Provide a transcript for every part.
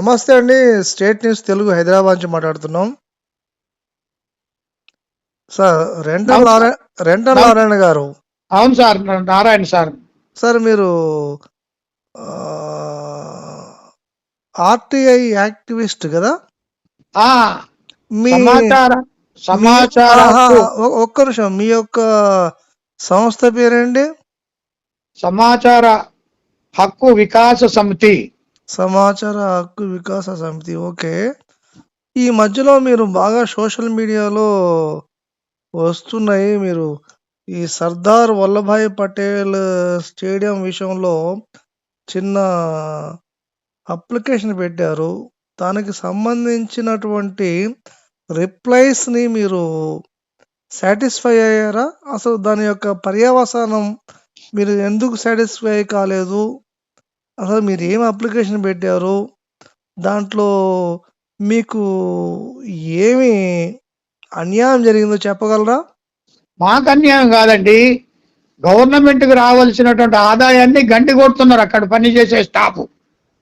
నమస్తే అండి. State news Telugu Hyderabad నుంచి మాట్లాడుతున్నాం. Sir rental. Narayana rental. Narayana garu. అవును సార్ నారాయణ సార్. సార్ మీరు ఆర్టీఐ యాక్టివిస్ట్ కదా? మీ సమాచార ఒక్క నిమిషం. మీ యొక్క సంస్థ పేరేంటి? సమాచార హక్కు వికాస సమితి. సమాచార హక్కు వికాస సమితి. ఓకే. ఈ మధ్యలో మీరు బాగా సోషల్ మీడియాలో వస్తున్నాయి. మీరు ఈ సర్దార్ వల్లభాయ్ పటేల్ స్టేడియం విషయంలో చిన్న అప్లికేషన్ పెట్టారు. దానికి సంబంధించినటువంటి రిప్లైస్ని మీరు సాటిస్ఫై అయ్యారా? అసలు దాని యొక్క పర్యవసానం మీరు ఎందుకు సాటిస్ఫై కాలేదు? అసలు మీరు ఏం అప్లికేషన్ పెట్టారు? దాంట్లో మీకు ఏమి అన్యాయం జరిగిందో చెప్పగలరా? మాకు అన్యాయం కాదండి. గవర్నమెంట్కి రావాల్సినటువంటి ఆదాయాన్ని గంటి కొడుతున్నారు అక్కడ పనిచేసే స్టాఫ్.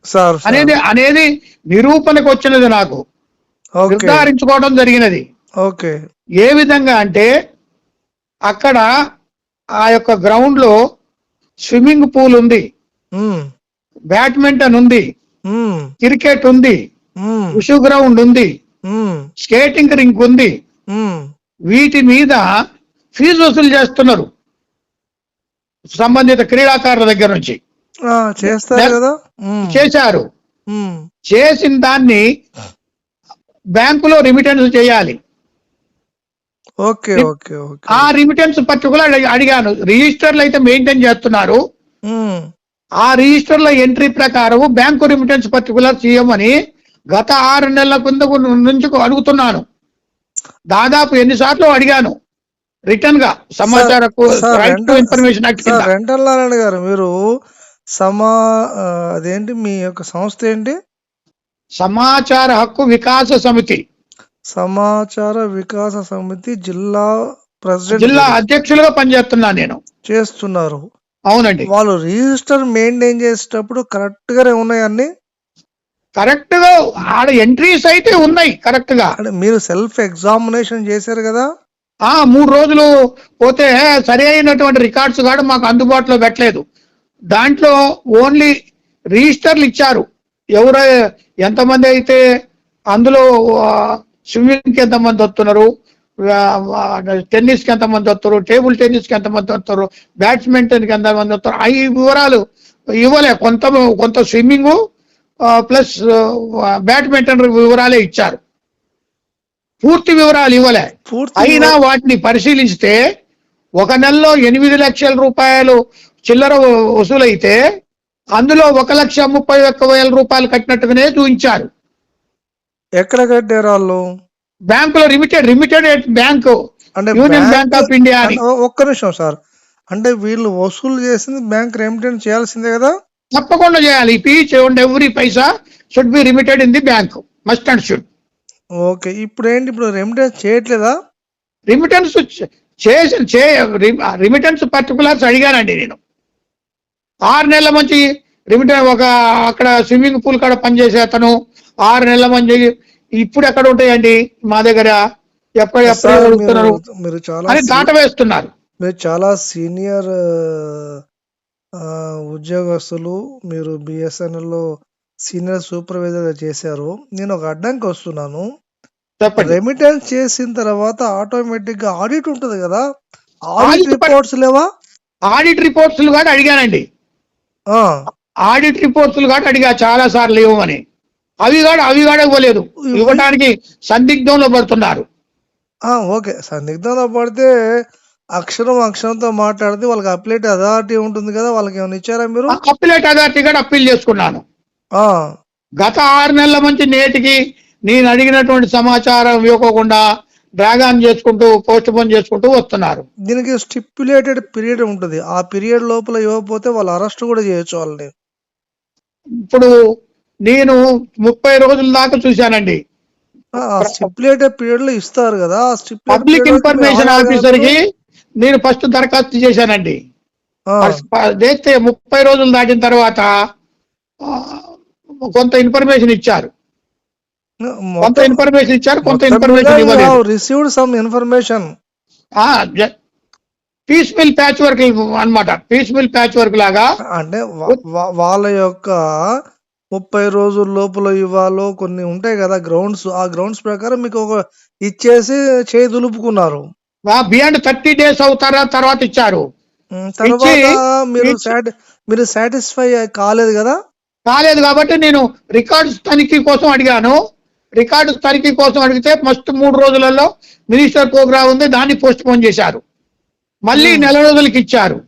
Sir sir. అనేది అనేది నిరూపణకు వచ్చినది నాకు. నిర్ధారించుకోవడం జరిగినది. ఓకే. ఏ విధంగా అంటే అక్కడ ఆ యొక్క గ్రౌండ్లో స్విమ్మింగ్ పూల్ ఉంది. బ్యాడ్మింటన్ ఉంది. క్రికెట్ ఉంది. ఉషు గ్రౌండ్ ఉంది. స్కేటింగ్ రింక్ ఉంది. వీటి మీద ఫీజు వసూలు చేస్తున్నారు. సంబంధిత క్రీడాకారుల దగ్గర నుంచి. చేశారు. చేసిన దాన్ని బ్యాంకులో రిమిటెన్స్ చేయాలి. ఓకే ఓకే ఆ రిమిటెన్స్ పర్టికులర్ అడిగాను. రిజిస్టర్లు అయితే మెయింటైన్ చేస్తున్నారు. ఆ రిజిస్టర్లో ఎంట్రీ ప్రకారం బ్యాంకు రిమిటెన్స్ పర్టికులర్ చేయమని గత ఆరు నెలల కింద నుంచి అడుగుతున్నాను. దాదాపు ఎన్నిసార్లు అడిగాను. రిటర్న్గా సమాచార ఇన్ఫర్మేషన్ గారు మీరు సమా అదేంటి మీ యొక్క సంస్థ ఏంటి? సమాచార హక్కు వికాస సమితి. సమాచార వికాస సమితి జిల్లా ప్రెసిడెంట్ జిల్లా అధ్యక్షులుగా పనిచేస్తున్నా నేను. చేస్తున్నారు. అవునండి. వాళ్ళు రిజిస్టర్ మెయింటైన్ చేసేటప్పుడు కరెక్ట్ గానే ఉన్నాయి అన్ని? కరెక్ట్గా ఆడ ఎంట్రీస్ అయితే ఉన్నాయి కరెక్ట్గా అంటే మీరు సెల్ఫ్ ఎగ్జామినేషన్ చేశారు కదా? ఆ మూడు రోజులు పోతే సరి అయినటువంటి రికార్డ్స్ కూడా మాకు అందుబాటులో పెట్టలేదు. దాంట్లో ఓన్లీ రిజిస్టర్లు ఇచ్చారు. ఎవరు ఎంతమంది అయితే అందులో స్విమ్మింగ్కి ఎంతమంది వస్తున్నారు టెన్నిస్కి ఎంతమంది వస్తారు? టేబుల్ టెన్నిస్కి ఎంతమంది వస్తారు? బ్యాడ్మింటన్కి ఎంతమంది వస్తారు? అవి వివరాలు ఇవ్వలే. కొంత కొంత స్విమ్మింగ్ ప్లస్ బ్యాడ్మింటన్ వివరాలే ఇచ్చారు. పూర్తి వివరాలు ఇవ్వలే. అయినా వాటిని పరిశీలిస్తే ఒక నెలలో ఎనిమిది లక్షల రూపాయలు చిల్లర వసూలైతే అందులో ఒక లక్ష ముప్పై ఒక్క వేల రూపాయలు కట్టినట్టుగానే చూపించారు. ఎక్కడ కట్టారు వాళ్ళు? బ్యాంకులో రిమిటెడ్ రిమిటెడ్ బ్యాంకు? అంటే యూనియన్ బ్యాంక్ ఆఫ్ ఇండియా ఒక్క నిమిషం సార్. అంటే వీళ్ళు వసూలు చేసింది బ్యాంక్ రెమిటెన్స్ చేయాల్సిందే కదా? తప్పకుండా చేయాలి. Each and every paisa? Should be remitted in the bank must and should okay. ఇప్పుడు ఏంటి ఇప్పుడు రెమిటెన్స్ చేయట్లేదా? రిమిటెన్స్ చేసి రిమిటెన్స్ పర్టికులర్స్ అడిగానండి నేను. ఆరు నెలల మంచి రిమిటెన్స్ ఒక అక్కడ స్విమ్మింగ్ పూల్ కాడ పనిచేసే అతను ఆరు నెలల మంచి ఇప్పుడు ఎక్కడ ఉంటాయండి? మా దగ్గర ఎప్పుడు ఎప్పుడు అడుగుతున్నారు అని దాట వేస్తున్నారు. మీరు చాలా సీనియర్ ఉద్యోగస్తులు మీరు బిఎస్ఎన్ఎల్లో సీనియర్ సూపర్వైజర్గా చేశారు. నేను ఒక అడ్డంకి వస్తున్నాను. రెమిటెన్స్ చేసిన తర్వాత ఆటోమేటిక్గా ఆడిట్ ఉంటది కదా? ఆడిట్ రిపోర్ట్స్ లేవా? ఆడిట్ రిపోర్ట్స్ కూడా అడిగానండి. ఆడిట్ రిపోర్ట్స్ కూడా అడిగా. చాలా సార్లు ఇవ్వమని. అవి కూడా అవి కూడా ఇవ్వలేదు ఇవ్వడానికి సందిగ్ధంలో పడుతున్నారు. ఓకే. సందిగ్ధంలో పడితే అక్షరం అక్షరంతో మాట్లాడితే వాళ్ళకి అప్లేట్ అథారిటీ ఉంటుంది కదా వాళ్ళకి ఏమైనా ఇచ్చారా మీరు? అప్పిలేట్ అథారిటీ కూడా అప్పీల్ చేసుకున్నాను. గత ఆరు నెలల నుంచి నేటికి నేను అడిగినటువంటి సమాచారం ఇవ్వకుండా డ్రాగ్ ఆన్ చేసుకుంటూ పోస్ట్ పోన్ చేసుకుంటూ వస్తున్నారు. దీనికి స్టిప్యులేటెడ్ పీరియడ్ ఉంటుంది. ఆ పీరియడ్ లోపల ఇవ్వకపోతే వాళ్ళు అరెస్ట్ కూడా చేయొచ్చు వాళ్ళని. ఇప్పుడు నేను ముప్పై రోజుల దాకా చూశానండి. పీరియడ్లో ఇస్తారు కదా పబ్లిక్ ఇన్ఫర్మేషన్ ఆఫీసర్కి నేను ఫస్ట్ దరఖాస్తు చేశానండి. చేస్తే ముప్పై రోజులు దాటిన తర్వాత కొంత ఇన్ఫర్మేషన్ ఇచ్చారు. కొంత ఇన్ఫర్మేషన్ ఇచ్చారు కొంత information received some information. Piecemeal patch work అన్నమాట. పీస్ మిల్ ప్యాచ్ వర్క్ లాగా అంటే వాళ్ళ యొక్క ముప్పై రోజుల లోపల ఇవ్వాలో కొన్ని ఉంటాయి కదా గ్రౌండ్స్ ఆ గ్రౌండ్స్ ప్రకారం మీకు ఒక ఇచ్చేసి చేయి దులుపుకున్నారు. బియాండ్ థర్టీ డేస్ అవుతారా? తర్వాత ఇచ్చారు. తర్వాత మీరు మీరు సాటిస్ఫై కాలేదు కదా? కాలేదు కాబట్టి నేను రికార్డ్స్ తనిఖీ కోసం అడిగాను. రికార్డ్స్ తనిఖీ కోసం అడిగితే ఫస్ట్ మూడు రోజులలో మినిస్టర్ ప్రోగ్రామ్ ఉంది దాన్ని పోస్ట్ పోన్ చేశారు. మళ్ళీ నెల రోజులకి ఇచ్చారు.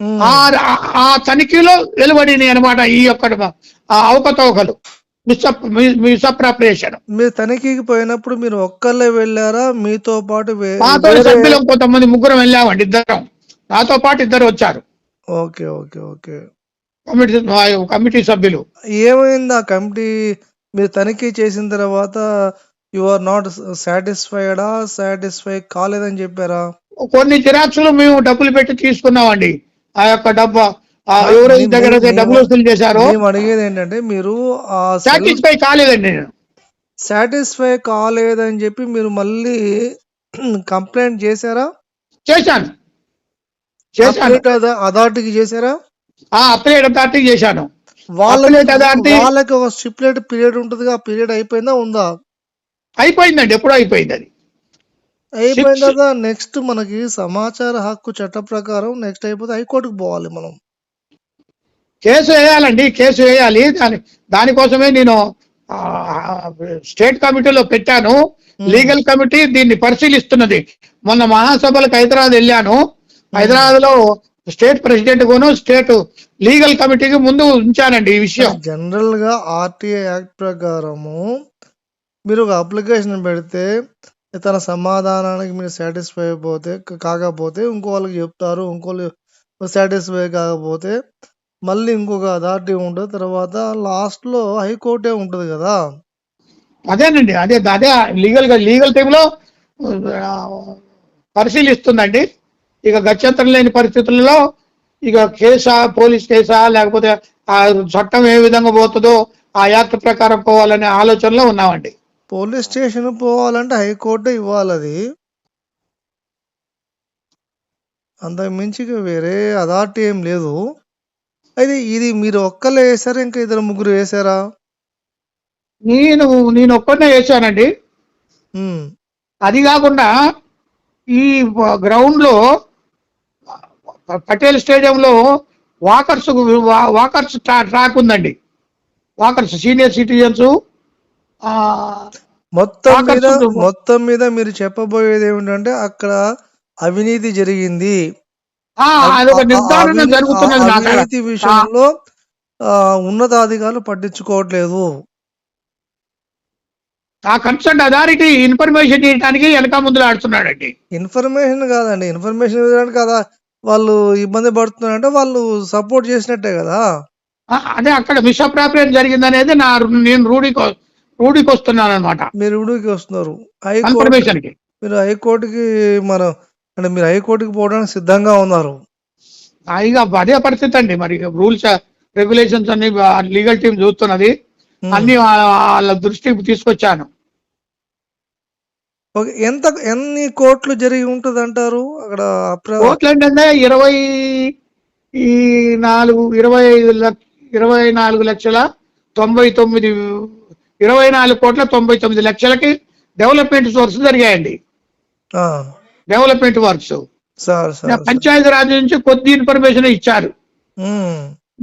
ఉమ్, ఆ ఆ- ఆ తనిఖీలో వెలువడినాయి అనమాట ఈ యొక్క ఆ అవకతవకలు మిస్అప్రాప్రియేషన్ మీరు తనిఖీకి పోయినప్పుడు మీరు ఒక్కళ్ళే వెళ్ళారా? మీతో పాటు మాతో సభ్యులం కొంతమంది ముగ్గురం వెళ్ళామండి ఇద్దరం. నాతో పాటు ఇద్దరు వచ్చారు. Okay okay okay. Committee committee సభ్యులు. ఏమైంది ఆ కమిటీ? మీరు తనిఖీ చేసిన తర్వాత యు ఆర్ నాట్ సాటిస్ఫైడా సాటిస్ఫై కాలేదని చెప్పారా? కొన్ని జిరాక్స్లు మేము డబ్బులు పెట్టి తీసుకున్నామండి. ఆ యొక్క డబ్బు ఎవరైతే దగ్గర అయితే డబ్బులు వసూలు చేశారో? అడిగేది ఏంటంటే మీరు సాటిస్ఫై కాలేదండి నేను. సాటిస్ఫై కాలేదని చెప్పి మీరు మళ్ళీ కంప్లైంట్ చేశారా? చేశాను. చేశాను. అథారిటీకి చేశారా? ఆ అప్లైడ్ అథారిటీ చేశాను. వాళ్ళకి వాళ్ళకి ఒక స్టిపులేట్ పీరియడ్ ఉంటుంది ఆ పీరియడ్ అయిపోయిందా ఉందా? అయిపోయిందండి ఎప్పుడో అయిపోయింది అది. అయిపోయిన తర్వాత నెక్స్ట్ మనకి సమాచార హక్కు చట్ట ప్రకారం నెక్స్ట్ అయిపోతే హైకోర్టుకు పోవాలి మనం. కేసు వేయాలండి కేసు వేయాలి. దాని దానికోసమే నేను స్టేట్ కమిటీలో పెట్టాను. లీగల్ కమిటీ దీన్ని పరిశీలిస్తున్నది. మొన్న మహాసభలకు హైదరాబాద్ వెళ్ళాను. హైదరాబాద్లో స్టేట్ ప్రెసిడెంట్ గాను స్టేట్ లీగల్ కమిటీకి ముందు ఉంచానండి ఈ విషయం. జనరల్గా ఆర్టీఐ యాక్ట్ ప్రకారము మీరు ఒక అప్లికేషన్ పెడితే తన సమాధానానికి మీరు సాటిస్ఫై అయిపోతే కాకపోతే ఇంకో వాళ్ళకి చెప్తారు ఇంకోళ్ళు సాటిస్ఫై కాకపోతే మళ్ళీ ఇంకొక అథారిటీ ఉంటుంది తర్వాత లాస్ట్లో హైకోర్టే ఉంటుంది కదా. అదేనండి అదే అదే లీగల్గా లీగల్ టీంలో పరిశీలిస్తుందండి. ఇక గత్యంతరం లేని పరిస్థితుల్లో ఇక కేసా పోలీస్ కేసా లేకపోతే ఆ చట్టం ఏ విధంగా పోతుందో ఆ యాక్ట్ ప్రకారం పోవాలనే ఆలోచనలో ఉన్నామండి. పోలీస్ స్టేషన్ పోవాలంటే హైకోర్టే ఇవ్వాలి అది అంతకు మించి వేరే అథారిటీ ఏం లేదు. అయితే ఇది మీరు ఒక్కళ్ళే వేసారా ఇంకా ఇద్దరు ముగ్గురు వేసారా నేను నేను ఒక్కనే వేసానండి అది కాకుండా ఈ గ్రౌండ్లో పటేల్ స్టేడియంలో వాకర్స్ వాకర్స్ ట్రాక్ ఉందండి. వాకర్స్ సీనియర్ సిటిజన్స్ మొత్తం మీద మొత్తం మీద మీరు చెప్పబోయేది ఏమిటంటే అక్కడ అవినీతి జరిగింది. అదొక నిర్ధారణ జరుగుతున్నది. అవినీతి విషయంలో ఉన్నతాధికారులు పట్టించుకోవట్లేదు. ఆ కన్సర్న్ అథారిటీ ఇన్ఫర్మేషన్ ఇవ్వడానికి వెనక ముందులు ఆడుతున్నాడండి. ఇన్ఫర్మేషన్ కాదండి. ఇన్ఫర్మేషన్ ఇవ్వడానికి కదా వాళ్ళు ఇబ్బంది పడుతున్నారంటే వాళ్ళు సపోర్ట్ చేసినట్టే కదా. అదే అక్కడ మిస్అప్రాప్రియం జరిగింది అనేది నా నేను రూఢికి రూఢికి వస్తున్నాను అనమాట మీరు ఇవిడికి వస్తున్నారు. హైకోర్టు మీరు హైకోర్టుకి మనం అంటే మీరు హైకోర్టుకి పోవడానికి సిద్ధంగా ఉన్నారు. ఇక అదే పరిస్థితి అండి. మరి రూల్స్ రెగ్యులేషన్స్ అన్ని లీగల్ టీం చూస్తున్నది. అన్ని వాళ్ళ దృష్టికి తీసుకొచ్చాను. ఎంత ఎన్ని కోట్లు జరిగి ఉంటది అంటారు అక్కడ కోట్లు ఏంటంటే ఇరవై ఈ నాలుగు ఇరవై ఐదు ఇరవై నాలుగు లక్షల తొంభై తొమ్మిది ఇరవై నాలుగు కోట్ల తొంభై తొమ్మిది లక్షలకి డెవలప్మెంట్ వర్క్స్ జరిగాయండి. Development works. పంచాయతీ రాజ్ నుంచి కొద్ది ఇన్ఫర్మేషన్ ఇచ్చారు.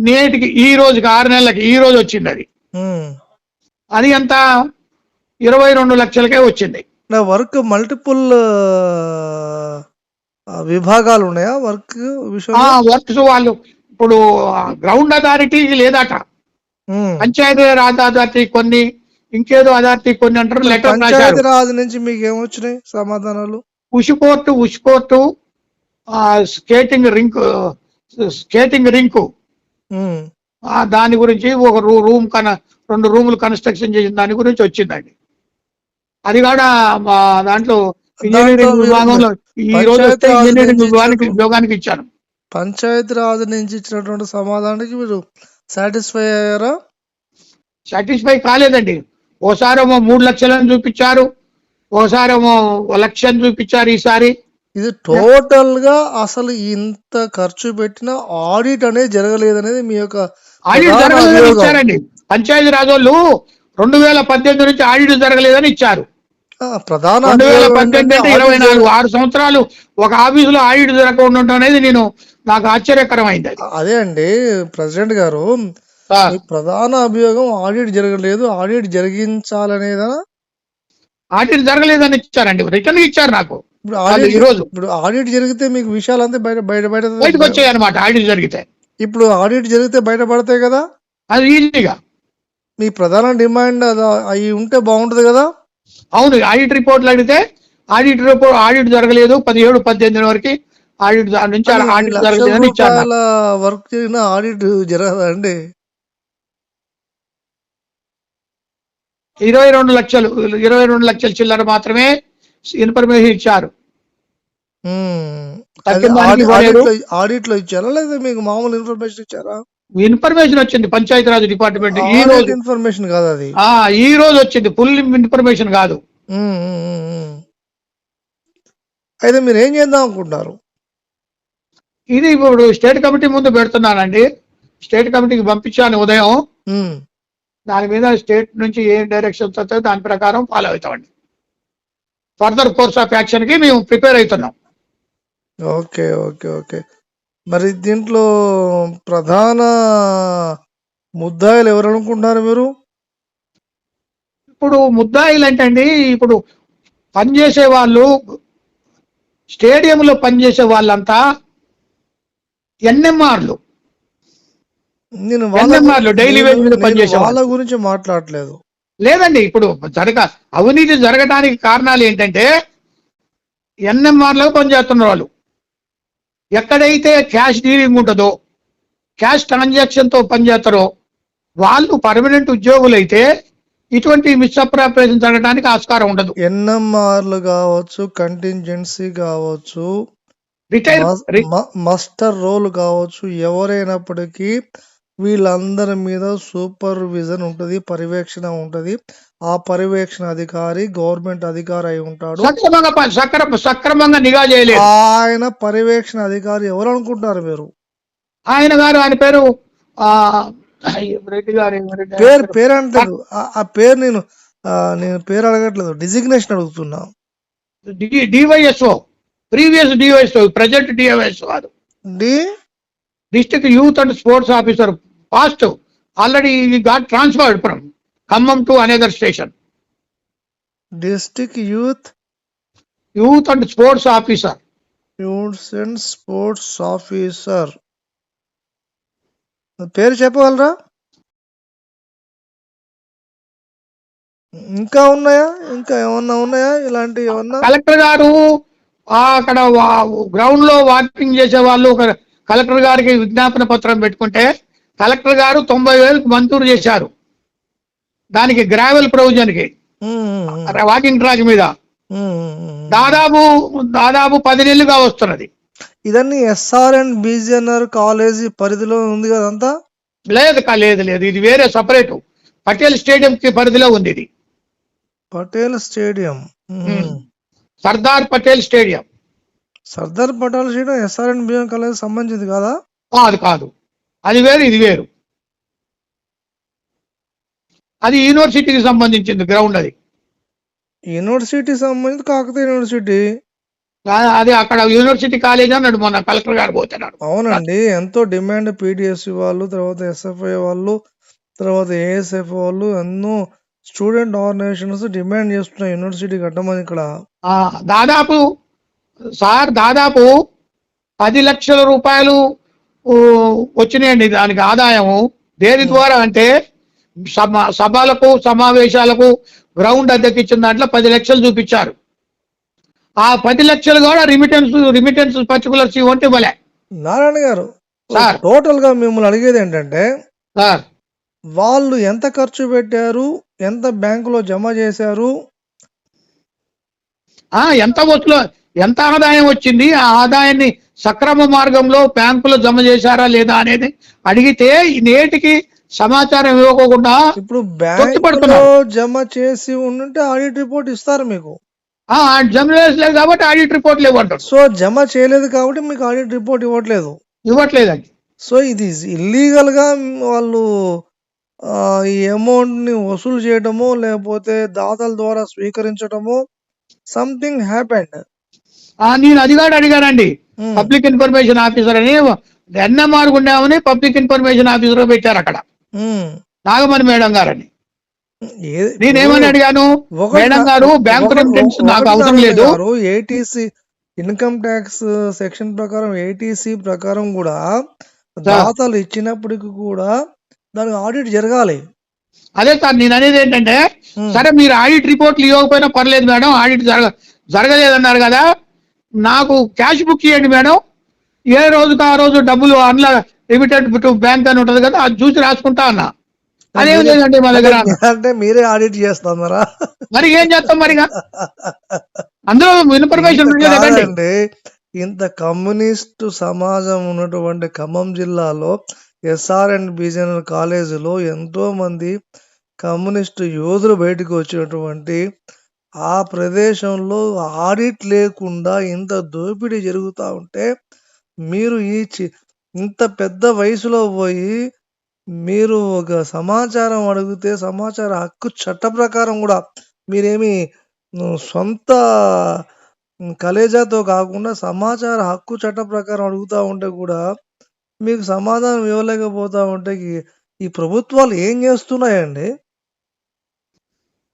నేటికి ఈ రోజుకి ఆరు నెలలకి ఈ రోజు వచ్చింది అది. అది ఎంత? ఇరవై రెండు లక్షలకే వచ్చింది. వర్క్ మల్టిపుల్ విభాగాలు ఉన్నాయా వర్క్ వర్క్స్ వాళ్ళు ఇప్పుడు గ్రౌండ్ అథారిటీ లేదట. పంచాయతీ రాజ్ అథారిటీ కొన్ని ఇంకేదో అథారిటీ కొన్ని అంటారు లెటర్ రాజ్ నుంచి మీకు ఏమొచ్చినాయి సమాధానాలు? ఉషిపోర్టు ఉషిపోర్టు ఆ స్కేటింగ్ రింక్ స్కేటింగ్ రింకు. దాని గురించి ఒక రూమ్ కన రెండు రూములు కన్స్ట్రక్షన్ చేసిన దాని గురించి వచ్చిందండి. అది కూడా మా దాంట్లో ఇంజనీరింగ్ విభాగంలో ఈ రోజు వస్తే ఇంజనీరింగ్ విభాగానికి. విభాగానికి ఇచ్చాను పంచాయతీ రాజ్ నుంచి ఇచ్చినటువంటి సమాధానానికి మీరు సాటిస్ఫై అయ్యారా? సాటిస్ఫై కాలేదండి. ఓసారేమో మూడు లక్షలను చూపించారు. ఓసారేమో ఓ లక్షను చూపించారు ఈసారి. ఇది టోటల్గా అసలు ఇంత ఖర్చు పెట్టిన ఆడిట్ అనేది జరగలేదు అనేది మీ యొక్క ఆడిట్ జరగలేదని. ఇచ్చారండి. పంచాయతీ రాజ్ వాళ్ళు రెండు వేల పద్దెనిమిది నుంచి ఆడిట్ జరగలేదని ఇచ్చారు. ప్రధాన రెండు వేల పద్దెనిమిది అంటే ఇరవై నాలుగు ఆరు సంవత్సరాలు ఒక ఆఫీసులో ఆడిట్ జరగకుండా ఉండటం అనేది నేను నాకు ఆశ్చర్యకరమైంది అది. అండి ప్రెసిడెంట్ గారు ప్రధాన అభియోగం ఆడిట్ జరగలేదు ఆడిట్ జరిగించాలనేదా ఆడిట్ జరగలేదని ఇచ్చారండి. రిటర్న్ ఇచ్చారు నాకు. ఆడిట్ ఈరోజు. ఇప్పుడు ఆడిట్ జరిగితే మీకు విషయాలంతా బయట బయట బయట బయటకు వచ్చాయి అనమాట ఆడిట్ జరిగితే. ఇప్పుడు ఆడిట్ జరిగితే బయటపడతాయి కదా. అది ఈజీగా. మీ ప్రధాన డిమాండ్ అవి ఉంటే బాగుంటది కదా. అవును ఆడిట్ రిపోర్ట్లు అడిగితే ఆడిట్ రిపోర్ట్ ఆడిట్ జరగలేదు పదిహేడు పద్దెనిమిది వరకు ఆడిట్ నుంచి ఆడిట్. రూపాయల వర్క్ చేసిన ఆడిట్ జరగదా ఇరవై రెండు లక్షలు ఇరవై రెండు లక్షల చిల్లర మాత్రమే ఇన్ఫర్మేషన్ ఇచ్చారు. ఆడిట్లో ఇచ్చారా లేదా మీకు మామూలు ఇన్ఫర్మేషన్ ఇచ్చారా? ఇన్ఫర్మేషన్ వచ్చింది పంచాయతీ రాజ్ డిపార్ట్మెంట్ ఈ రోజు. ఇన్ఫర్మేషన్ కాదు అది. ఆ ఈ రోజు వచ్చింది ఫుల్ ఇన్ఫర్మేషన్ కాదు. అయితే మీరు ఏం చేద్దాం అనుకుంటున్నారు? ఇది ఇప్పుడు స్టేట్ కమిటీ ముందు పెడుతున్నానండి. స్టేట్ కమిటీకి పంపించాను ఉదయం. దాని మీద స్టేట్ నుంచి ఏ డైరెక్షన్స్ వస్తాయో దాని ప్రకారం ఫాలో అవుతామండి. ఫర్దర్ కోర్స్ ఆఫ్ యాక్షన్కి మేము ప్రిపేర్ అవుతున్నాం. Okay okay okay. మరి దీంట్లో ప్రధాన ముద్దాయిలు ఎవరు అనుకుంటున్నారు మీరు? ఇప్పుడు ముద్దాయిలు అంటే అండి ఇప్పుడు పనిచేసే వాళ్ళు స్టేడియంలో పనిచేసే వాళ్ళంతా ఎన్ఎంఆర్లు. నేను వాళ్ళ NMR లో daily wage మీద నేను పనిచేసే వాళ్ళ గురించి మాట్లాడలేదు. లేదండి ఇప్పుడు జరగ అవినీతి జరగడానికి కారణాలు ఏంటంటే ఎన్ఎంఆర్లో పనిచేస్తున్న వాళ్ళు. ఎక్కడైతే క్యాష్ డీలింగ్ ఉంటుందో క్యాష్ ట్రాన్సాక్షన్తో పనిచేస్తారో వాళ్ళు పర్మనెంట్ ఉద్యోగులు అయితే ఇటువంటి మిస్అప్రాపరేషన్ జరగడానికి ఆస్కారం ఉండదు. ఎన్ఎంఆర్లు కావచ్చు కంటింజెన్సీ కావచ్చు రిటైర్ మస్టర్ రోల్ కావచ్చు ఎవరైనప్పటికీ వీళ్ళందరి మీద సూపర్విజన్ ఉంటది పర్యవేక్షణ ఉంటది. ఆ పర్యవేక్షణ అధికారి గవర్నమెంట్ అధికారి అయి ఉంటాడు. సక్రమంగా సక్ర సక్రమంగా నిఘా చేయలేదు. ఆయన పర్యవేక్షణ అధికారి ఎవరు అనుకుంటారు మీరు? ఆయన గారు ఆయన పేరు ఆ అయ్యో, రెడ్డి గారు ఏమో రెడ్డి పేరు గారు. పేరు అంటారు ఆ- ఆ పేరు నేను ఆ, నేను పేరు అడగట్లేదు. డిజిగ్నేషన్ అడుగుతున్నా. D- DYSO. Previous DYSO present DYSO కాదు. D district youth and sports officer past already got transferred from Khammam to another station. District youth youth and sports officer. Youths and sports officer. పేరు చెప్పగలరా? ఇంకా ఉన్నాయా? ఇంకా ఏమన్నా ఉన్నాయా? ఇలాంటి ఏమన్నా? కలెక్టర్ గారు అక్కడ గ్రౌండ్లో వాకింగ్ చేసే వాళ్ళు ఒక కలెక్టర్ గారికి విజ్ఞాపన పత్రం పెట్టుకుంటే కలెక్టర్ గారు తొంభై వేలకు మంజూరు చేశారు. దానికి గ్రావెల్ ప్రొవిజన్కి um, um, um, walking track మీద. దాదాపు దాదాపు పది నెలలుగా వస్తున్నది. ఇదన్నీ ఎస్ఆర్ అండ్ బీజీఎన్ఆర్ కాలేజీ పరిధిలో ఉంది కదంతా లేదు లేదు లేదు. ఇది వేరే సపరేట్ పటేల్ స్టేడియం కి పరిధిలో ఉంది ఇది. Patel stadium. Sardar Patel stadium. Sardar Patel stadium SR and BGN college సంబంధించింది కాదా? కాదు కాదు. అది వేరు ఇది వేరు. అది యూనివర్సిటీకి సంబంధించింది గ్రౌండ్ అది. యూనివర్సిటీ సంబంధించి కాకతీయ యూనివర్సిటీ? అది అక్కడ యూనివర్సిటీ కాలేజ్ అన్నాడు మొన్న కలెక్టర్ గారు పోతున్నాడు. అవునండి ఎంతో డిమాండ్ పీడిఎస్సి వాళ్ళు తర్వాత ఎస్ఎఫ్ఐ వాళ్ళు తర్వాత ఏఎస్ఎఫ్ వాళ్ళు ఎన్నో స్టూడెంట్ ఆర్గనైజేషన్స్ డిమాండ్ చేస్తున్నాయి యూనివర్సిటీ కట్టమని ఇక్కడ. దాదాపు సార్ దాదాపు పది లక్షల రూపాయలు వచ్చినాయండి దానికి ఆదాయము. దేని ద్వారా అంటే సభలకు సమావేశాలకు గ్రౌండ్ అద్దెకి ఇచ్చిన దాంట్లో పది లక్షలు చూపించారు. ఆ పది లక్షలు కూడా రిమిటెన్స్ రిమిటెన్స్ పర్టికులర్స్ ఇవ్వంటే ఇవ్వలే. నారాయణ గారు సార్. టోటల్గా మిమ్మల్ని అడిగేది ఏంటంటే సార్. వాళ్ళు ఎంత ఖర్చు పెట్టారు ఎంత బ్యాంకులో జమ చేశారు? ఆ ఎంత వస్తులో ఎంత ఆదాయం వచ్చింది? ఆ ఆదాయాన్ని సక్రమ మార్గంలో బ్యాంకులో జమ చేశారా లేదా అనేది అడిగితే నేటికి సమాచారం ఇవ్వకుండా ఇప్పుడు జమ చేసి ఉండుంటే ఆడిట్ రిపోర్ట్ ఇస్తారు మీకు. ఆ జర్నలిస్ట్ లేదు కాబట్టి ఆడిట్ రిపోర్ట్లు ఇవ్వంటారు సో జమ చేయలేదు కాబట్టి మీకు ఆడిట్ రిపోర్ట్ ఇవ్వట్లేదు. ఇవ్వట్లేదండి. సో ఇది ఇల్లీగల్గా వాళ్ళు ఈ అమౌంట్ని వసూలు చేయడము లేకపోతే దాతల ద్వారా స్వీకరించడము సంథింగ్ హ్యాపెండ్ నేను కూడా అడిగానండి. పబ్లిక్ ఇన్ఫర్మేషన్ ఆఫీసర్ అని ఎన్ఎంఆర్ గుండామని పబ్లిక్ ఇన్ఫర్మేషన్ ఆఫీసర్ పెట్టారు అక్కడ. నాగమణి మేడం గారని. నేనేమని అడిగాను? మేడం గారు బ్యాంక్ రెమిటెన్స్ నాకు అవసరం లేదు. ఏటీసీ ఇన్కమ్ ట్యాక్స్ సెక్షన్ ప్రకారం ఏటీసీ ప్రకారం కూడా. దాతలు ఇచ్చినప్పటికి కూడా దానికి ఆడిట్ జరగాలి. అదే సార్ నేను అనేది ఏంటంటే. సరే మీరు ఆడిట్ రిపోర్ట్లు ఇవ్వకపోయినా పర్లేదు మేడం ఆడిట్ జరగ జరగలేదన్నారు కదా. నాకు క్యాష్ బుక్ ఇవ్వండి మేడం. ఏ రోజుకి ఆ రోజు డబ్బులు అందులో లిమిటెడ్ టు బ్యాంక్ అని ఉంటుంది కదా అది చూసి రాసుకుంటా అన్నా. అదేం లేదండి మా దగ్గర. అంటే మీరే ఆడిట్ చేస్తున్నారా? మరి ఏం చేస్తాం మరిగా? అందులో ఇన్ఫర్మేషన్ కదండి ఇంత కమ్యూనిస్ట్ సమాజం ఉన్నటువంటి ఖమ్మం జిల్లాలో ఎస్ఆర్ అండ్ బీజేఎన్ కాలేజీలో ఎంతో మంది కమ్యూనిస్ట్ యోధులు బయటకు వచ్చినటువంటి ఆ ప్రదేశంలో ఆడిట్ లేకుండా ఇంత దోపిడీ జరుగుతూ ఉంటే మీరు ఈ చి- ఇంత పెద్ద వయసులో పోయి మీరు ఒక సమాచారం అడిగితే సమాచార హక్కు చట్ట ప్రకారం కూడా మీరేమి సొంత కలేజాతో కాకుండా సమాచార హక్కు చట్ట ప్రకారం అడుగుతా ఉంటే కూడా మీకు సమాధానం ఇవ్వలేకపోతూ ఉంటే ఈ ప్రభుత్వాలు ఏం చేస్తున్నాయండి?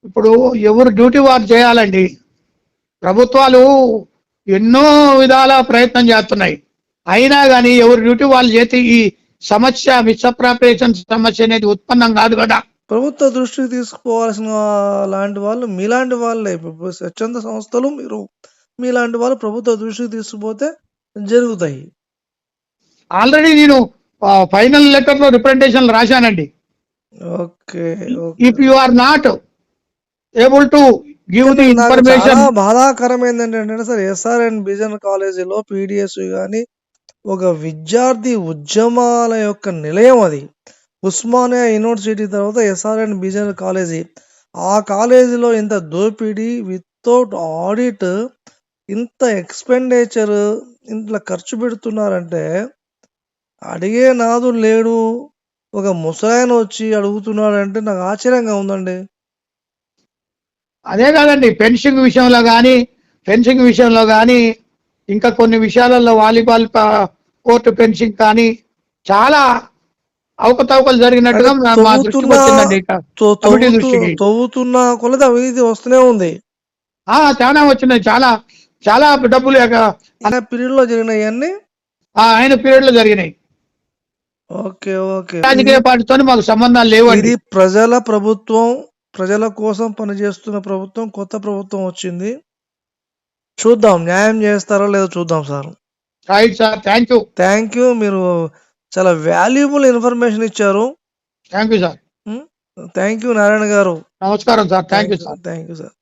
ఇప్పుడు ఎవరు డ్యూటీ వారు చేయాలండి? ప్రభుత్వాలు ఎన్నో విధాల ప్రయత్నం చేస్తున్నాయి. అయినా కానీ ఎవరు డ్యూటీ వాళ్ళు చేతి ఈ సమస్య మిస్అప్రాపరేషన్ సమస్య అనేది ఉత్పన్నం కాదు కదా. ప్రభుత్వ దృష్టికి తీసుకుపోవాల్సిన లాంటి వాళ్ళు మీలాంటి వాళ్ళే. స్వచ్ఛంద సంస్థలు మీరు మీలాంటి వాళ్ళు ప్రభుత్వ దృష్టికి తీసుకుపోతే జరుగుతాయి. ఆల్రెడీ నేను ఫైనల్ లెటర్లో representation రాశానండి. Okay if you are not able to give the information చాలా బాధాకరం ఏంటంటే సార్ ఎస్ఆర్ అండ్ బిజన్ కాలేజీలో పీడిఎస్ కానీ ఒక విద్యార్థి ఉద్యమాల యొక్క నిలయం అది. ఉస్మానియా యూనివర్సిటీ తర్వాత ఎస్ఆర్ అండ్ బిజన్ కాలేజీ ఆ కాలేజీలో ఇంత దోపిడీ వితౌట్ ఆడిట్ ఇంత ఎక్స్పెండిచర్ ఇంట్లో ఖర్చు పెడుతున్నారంటే అడిగే నాదు లేడు. ఒక ముసలాయన వచ్చి అడుగుతున్నాడంటే నాకు ఆశ్చర్యంగా ఉందండి. అదే కాదండి ఫెన్సింగ్ విషయంలో కానీ ఫెన్సింగ్ విషయంలో కానీ ఇంకా కొన్ని విషయాలలో వాలీబాల్ కోర్టు ఫెన్సింగ్ కానీ చాలా అవకతవకలు జరిగినట్టుగా మా దృష్టికి తవ్వుతున్న- వచ్చిందండి కొలది అవినీతి వస్తూనే ఉంది. ఆ చాలా వచ్చినాయి చాలా చాలా డబ్బులు ఆయన పీరియడ్లో జరిగినాయన్నీ? ఆ ఆయన పీరియడ్లో జరిగినాయి. Okay okay. రాజకీయ పార్టీతో మాకు సంబంధాలు లేవండి. ఇది ప్రజల ప్రభుత్వం ప్రజల కోసం పనిచేస్తున్న ప్రభుత్వం కొత్త ప్రభుత్వం వచ్చింది. చూద్దాం న్యాయం చేస్తారో లేదో చూద్దాం sir. Right sir thank you thank you మీరు చాలా వాల్యుబుల్ ఇన్ఫర్మేషన్ ఇచ్చారు. Thank you sir thank you Narayana garu. నమస్కారం sir thank you sir thank you sir